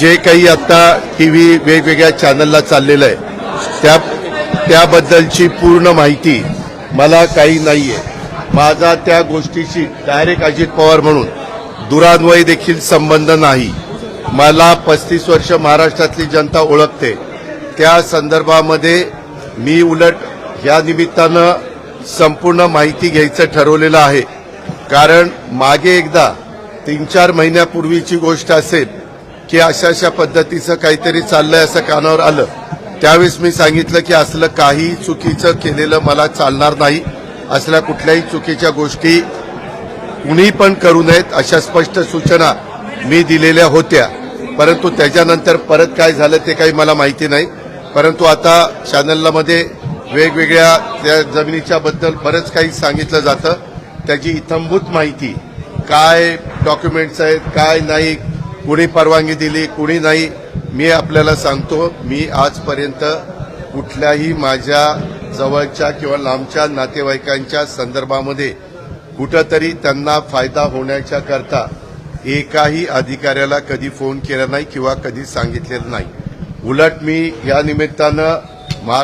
जे काही आता टी व्ही वेगवेगळ्या चॅनलला चाललेलं आहे त्या त्याबद्दलची पूर्ण माहिती मला काही नाही आहे माझा त्या गोष्टीशी डायरेक्ट अजित पवार म्हणून दुरान्वय देखील संबंध नाही. मला पस्तीस वर्ष महाराष्ट्रातली जनता ओळखते. त्या संदर्भामध्ये मी उलट या निमित्तानं संपूर्ण माहिती घ्यायचं ठरवलेलं आहे. कारण मागे एकदा तीन चार महिन्यापूर्वीची गोष्ट असेल की अशा अशा पद्धतीचं काहीतरी चाललंय असं कानावर आलं. त्यावेळेस मी सांगितलं की असलं काही चुकीचं केलेलं मला चालणार नाही. असल्या कुठल्याही चुकीच्या गोष्टी कुणी पण करू नयेत अशा स्पष्ट सूचना मी दिलेल्या होत्या. परंतु त्याच्यानंतर परत काय झालं ते काही मला माहिती नाही. परंतु आता चॅनलमध्ये वेगवेगळ्या त्या जमिनीच्या बद्दल बरंच काही सांगितलं जातं. त्याची इथंभूत माहिती काय डॉक्युमेंट्स आहेत काय नाही कुणी परवानगी दिली कुणी नाही मी आपल्याला सांगतो मी आजपर्यंत कुठल्याही माझ्या जवळच्या किंवा लांबच्या नातेवाईकांच्या संदर्भामध्ये कुठंतरी त्यांना फायदा होण्याच्या करता एकाही अधिकाऱ्याला कधी फोन केला नाही किंवा कधी सांगितलेलं नाही. उलट मी या निमित्तानं